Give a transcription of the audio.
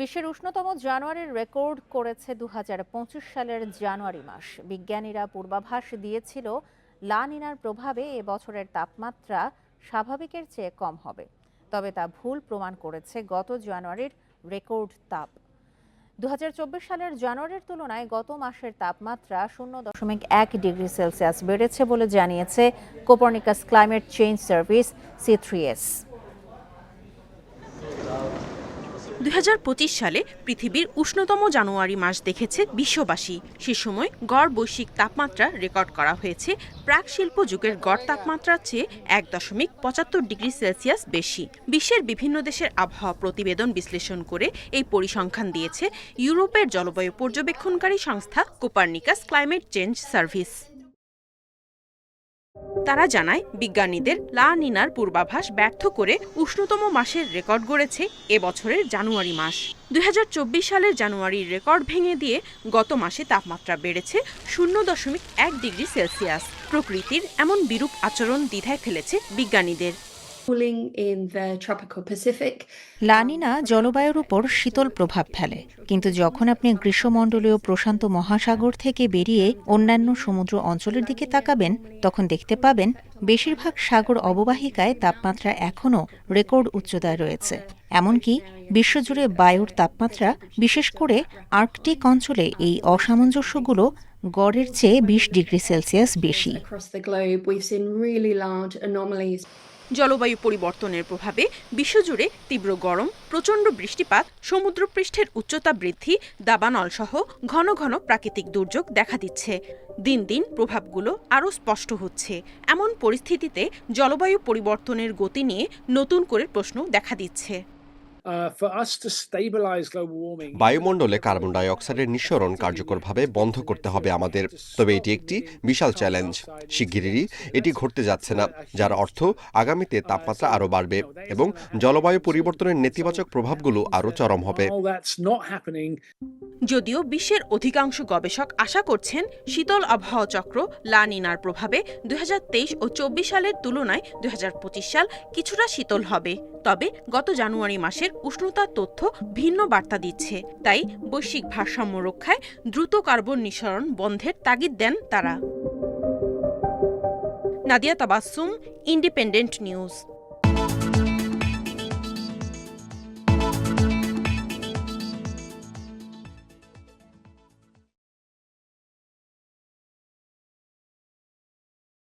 বিশ্বের উষ্ণতম জানুয়ারির রেকর্ড করেছে দু হাজার পঁচিশ সালের জানুয়ারি মাস। বিজ্ঞানীরা পূর্বাভাস দিয়েছিল, লা নিনার প্রভাবে এ বছরের তাপমাত্রা স্বাভাবিকের চেয়ে কম হবে। তবে তা ভুল প্রমাণ করেছে গত জানুয়ারির রেকর্ড তাপ। দু হাজার চব্বিশ সালের জানুয়ারির তুলনায় গত মাসের তাপমাত্রা শূন্য দশমিক এক ডিগ্রি সেলসিয়াস বেড়েছে বলে জানিয়েছে Copernicus climate change service C three S. দুই সালে পৃথিবীর উষ্ণতম জানুয়ারি মাস দেখেছে বিশ্ববাসী। সে সময় গড় বৈশ্বিক তাপমাত্রা রেকর্ড করা হয়েছে। প্রাক শিল্প যুগের গড় তাপমাত্রার চেয়ে এক দশমিক পঁচাত্তর ডিগ্রি সেলসিয়াস বেশি। বিশ্বের বিভিন্ন দেশের আবহাওয়া প্রতিবেদন বিশ্লেষণ করে এই পরিসংখ্যান দিয়েছে ইউরোপের জলবায়ু পর্যবেক্ষণকারী সংস্থা কোপার্নিকাস ক্লাইমেট চেঞ্জ সার্ভিস। তারা জানায়, বিজ্ঞানীদের লা নিনার পূর্বাভাস ব্যর্থ করে উষ্ণতম মাসের রেকর্ড গড়েছে এবছরের জানুয়ারি মাস। দুই হাজার চব্বিশ সালের জানুয়ারির রেকর্ড ভেঙে দিয়ে গত মাসে তাপমাত্রা বেড়েছে শূন্য দশমিক এক ডিগ্রি সেলসিয়াস। প্রকৃতির এমন বিরূপ আচরণ দ্বিধায় ফেলেছে বিজ্ঞানীদের। লানিনা জলবায়ুর উপর শীতল প্রভাব ফেলে কিন্তু যখন আপনি গ্রীষ্মমণ্ডলীয় প্রশান্ত মহাসাগর থেকে বেরিয়ে অন্যান্য সমুদ্র অঞ্চলের দিকে তাকাবেন তখন দেখতে পাবেন বেশিরভাগ সাগর অববাহিকায় তাপমাত্রা এখনও রেকর্ড উচ্চতায় রয়েছে। এমনকি বিশ্বজুড়ে বায়ুর তাপমাত্রা বিশেষ করে আর্কটিক অঞ্চলে এই অসামঞ্জস্যগুলো গড়ের চেয়ে বিশ ডিগ্রি সেলসিয়াস বেশি। জলবায়ু পরিবর্তনের প্রভাবে বিশ্বজুড়ে তীব্র গরম, প্রচণ্ড বৃষ্টিপাত, সমুদ্রপৃষ্ঠের উচ্চতা বৃদ্ধি, দাবানল সহ ঘন ঘন প্রাকৃতিক দুর্যোগ দেখা দিচ্ছে। দিন দিন প্রভাবগুলো আরও স্পষ্ট হচ্ছে। এমন পরিস্থিতিতে জলবায়ু পরিবর্তনের গতি নিয়ে নতুন করে প্রশ্ন দেখা দিচ্ছে। Uh, বায়ুমণ্ডলে কার্বন ডাই অক্সাইডের নিঃসরণ কার্যকরভাবে বন্ধ করতে হবে আমাদের। তবে এটি একটি বিশাল চ্যালেঞ্জ। শিগগিরই এটি ঘটতে যাচ্ছে না যার অর্থ আগামীতে তাপমাত্রা আরও বাড়বে এবং জলবায়ু পরিবর্তনের নেতিবাচক প্রভাবগুলো আরও চরম হবে। যদিও বিশ্বের অধিকাংশ গবেষক আশা করছেন শীতল আবহাওয়া চক্র লা নিনার প্রভাবে দুই হাজার তেইশ ও চব্বিশ সালের তুলনায় দুই হাজার পঁচিশ সাল কিছুটা শীতল হবে। তবে গত জানুয়ারি মাসের উষ্ণতার তথ্য ভিন্ন বার্তা দিচ্ছে। তাই বৈশ্বিক ভারসাম্য রক্ষায় দ্রুত কার্বন নিঃসরণ বন্ধের তাগিদ দেন তারা। Nadia Tabassum, Independent News.